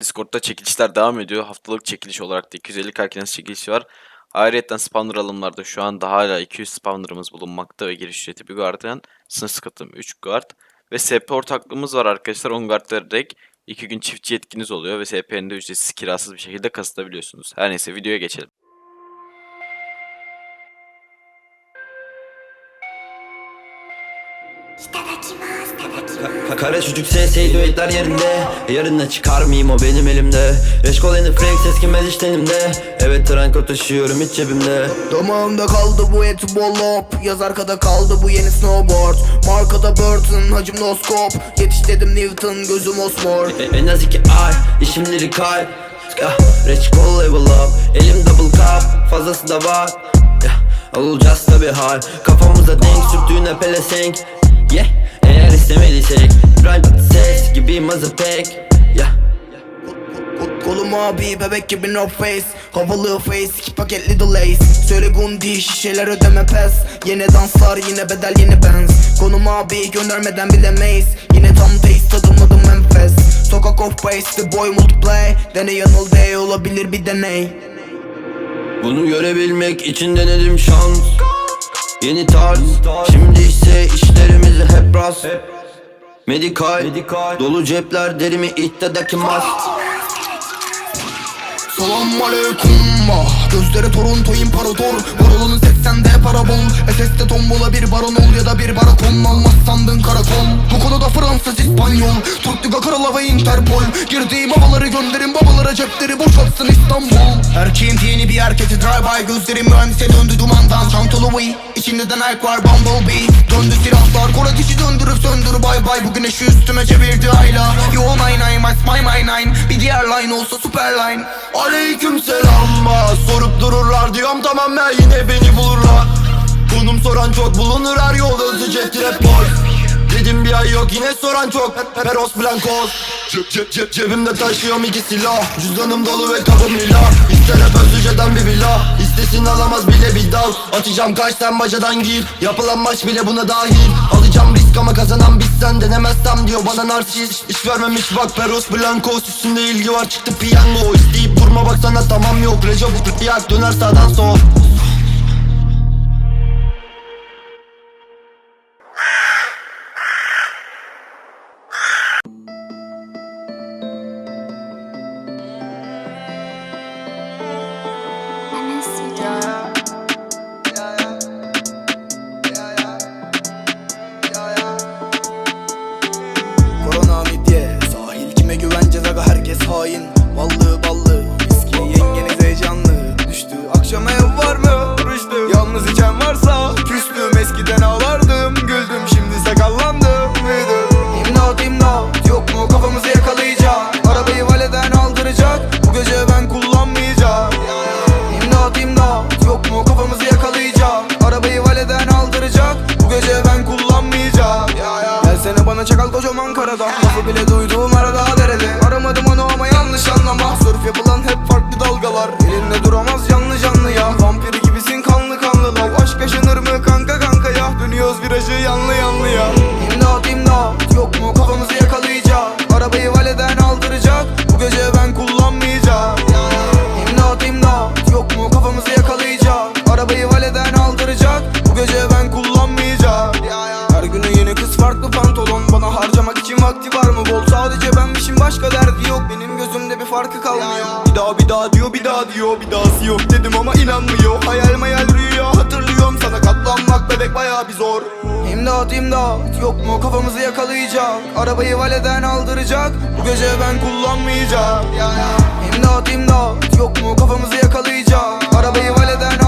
Discord'da çekilişler devam ediyor. Haftalık çekiliş olarak da 250 Karkines çekilişi var. Ayrıca spawner alımlarda şu anda hala 200 spawnerımız bulunmakta ve giriş ücreti bir guardian, sınırsız katılım 3 guard ve SP ortaklığımız var arkadaşlar. 10 guard vererek 2 gün çiftçi yetkiniz oluyor ve SP'nin de ücretsiz kirasız bir şekilde kasıtabiliyorsunuz. Her neyse videoya geçelim. Ka- Kara çocuk SS'yi düetler yerinde. Yarına çıkar mıyım o benim elimde? Eşkol yeni flex eskimez hiç tenimde. Evet tranko taşıyorum hiç cebimde. Damağımda kaldı bu eti bollop Yaz arkada kaldı bu yeni snowboard. Markada Burton hacım no scope Yetiş dedim Newton gözüm osmor. E- En az iki ay işimleri kay yeah. Reçkol level up. Elim double cup Fazlası da var. Yeah. Olacağız tabi hal Kafamıza denk sürttüğüne pelesenk Yeah istemediysek Rhyme ses gibi mazı pek Yeah. Kol- Kolum abi bebek gibi no face. Havalı face iki paket little lace. Söyle gundi şişeler ödeme pes. Yine danslar yine bedel yeni benz. Konum abi göndermeden bilemeyiz. Yine tam taste tadımladım enfes. Sokak of base the boy multiplay Deney yanıl day olabilir bir deney. Bunu görebilmek için denedim şans. Yeni tarz Şimdi ise işlerimizi hep ras Medikal, Dolu cepler derimi ihtidaki mas Selam aleyküm ah, Gözleri Toronto imparator. Barolunu 80'de parabol. SS'de tombola bir baron ol ya da bir barakon Almaz sandın karakol Bu konuda Fransız İspanyol Türk Liga Kralı ve Interpol. Girdiğim havaları gönderin babalara cepleri boşaltsın İstanbul. Erkeğin yeni bir erketi drive by Gözlerim mühendise döndü dumandan. Çantalı Wii İçinde de Nike var Bumblebee. Döndü silahlar Kor ateşi döndürüp söndür bay bay. Bu güneşi üstüme çevirdi ayla. Yo nine nine my my my nine. Bir diğer line olsa super line. Aleyküm selam Sorup dururlar diyorum tamam ya yine beni bulurlar. Konum soran çok bulunur her yol özü cep trap boy. Dedim bir ay yok yine soran çok. Peros Blancos Cep cep cep cebimde taşıyorum iki silah. Cüzdanım dolu ve kabım lila İster hep özüceden bir villa İstesin alamaz bile bir dal. Atacağım kaç sen bacadan gir. Yapılan maç bile buna dahil. Alacağım risk ama kazanan biz sen. Denemezsem diyor bana narsist. İş vermemiş bak Peros Blancos. Üstünde ilgi var çıktı piyango. İsteyip durma baksana tamam yok. Recep yak döner sağdan sol hain. Ballı ballı Viski yengeniz heyecanlı Düştü akşam ev var mı? Rüştü. Yalnız içen varsa Küstüm eskiden ağlardım Güldüm şimdi sakallandım. Büyüdüm İmdat imdat. Yok mu kafamızı yakalayacak? Arabayı valeden aldıracak. Bu gece ben kullanmayacağım. İmdat imdat. Yok mu kafamızı yakalayacak? Arabayı valeden aldıracak. Bu gece ben kullanmayacağım. Gelsene bana çakal kocaman karada. Lafı bile duyduğum arada derede yanlış anlama Sörf yapılan hep farklı dalgalar. Elinde duramaz canlı canlı ya. Vampiri gibisin kanlı kanlı lav Aşk yaşanır mı kanka kanka ya? Dönüyoruz virajı yanlı yanlı ya. İmdat imdat. Yok mu? Kafamızı yakalayacak. Arabayı valeden aldıracak. Bu gece ben kullanmayacağım. İmdat imdat. Yok mu? Kafamızı yakalayacak. Arabayı valeden aldıracak. Bu gece ben kullanmayacağım. Her günü yeni kız farklı pantolon. Bana harcamak için vakti var mı? Bol. Sadece benmişim. Başka derdi yok. Benim kalmıyor Bir daha diyor bir daha diyor Bir dahası yok dedim ama inanmıyor. Hayal mayal rüya hatırlıyorum Sana katlanmak bebek bayağı bir zor. İmdat imdat yok mu kafamızı yakalayacak? Arabayı valeden aldıracak Bu gece ben kullanmayacağım. İmdat imdat yok mu kafamızı yakalayacak? Arabayı valeden aldıracak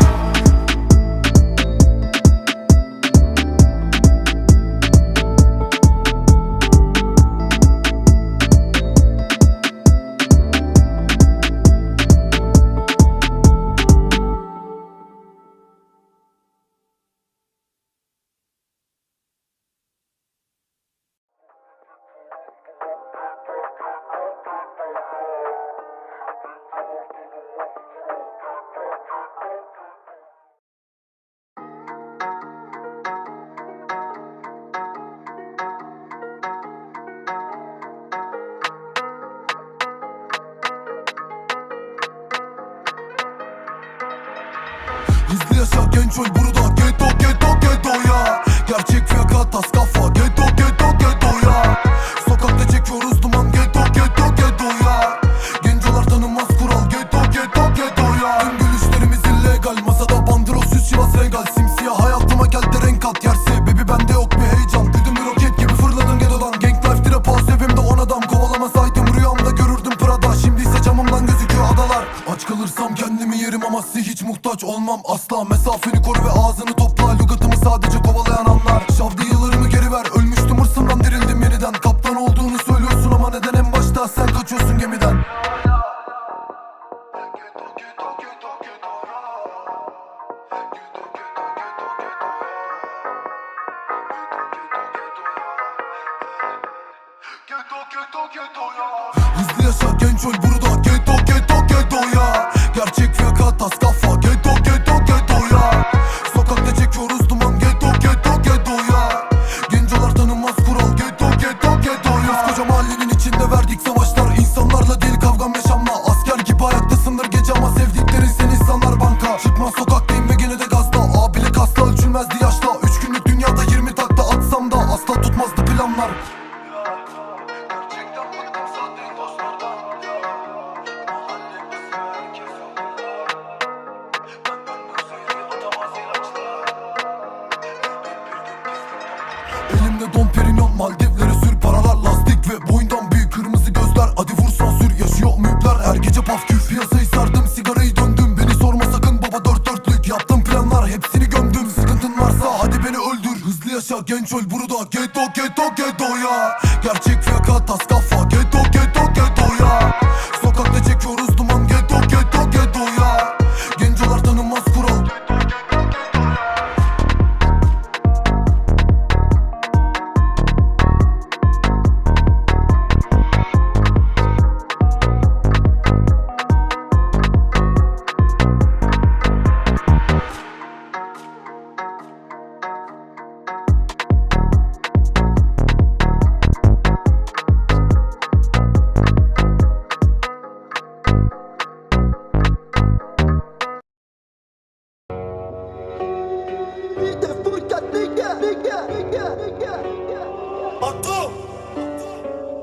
ol burada Ghetto ghetto ghetto ya. Gerçek fiyaka tas kafa Ghetto ghetto ghetto ya. Sokakta çekiyoruz duman Ghetto ghetto ghetto ya. Gencolar tanımaz kural Ghetto ghetto ghetto ya. Tüm gülüşlerimiz illegal Masada bandrolsüz Sivas Regal. Simsiyah hayatıma geldi renk at Yerse baby bende yok bir heyecan. Güdüm bir roket gibi fırladım ghetto'dan Gang life trap house evimde on adam Kovalamasaydım rüyamda görürdüm Prada. Şimdi ise camımdan gözüküyor adalar. Aç kalırsam kendimi yerim ama size hiç muhtaç olmam asla. Mesafeni Yaşa genç ol burada Ghetto ghetto ghetto ya. Gerçek fiyaka tas kafa paf küf Piyasayı sardım sigarayı döndüm. Beni sorma sakın baba dört dörtlük Yaptım planlar. Hepsini gömdüm sıkıntın varsa hadi beni öldür. Hızlı yaşa genç öl burada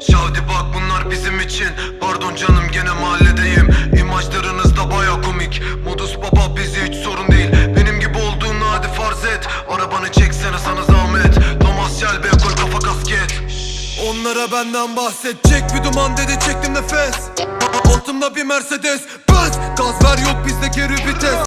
Şavdi bak bunlar bizim için. Pardon canım gene mahalledeyim. İmajlarınız da baya komik. Modus baba bizi hiç sorun değil. Benim gibi olduğunu hadi farz et. Arabanı çeksene sana zahmet. Thomas Shelby koy kafa kasket. Onlara benden bahsedecek bir duman dedi çektim nefes. Altımda bir Mercedes. Benz Gaz ver yok bizde geri vites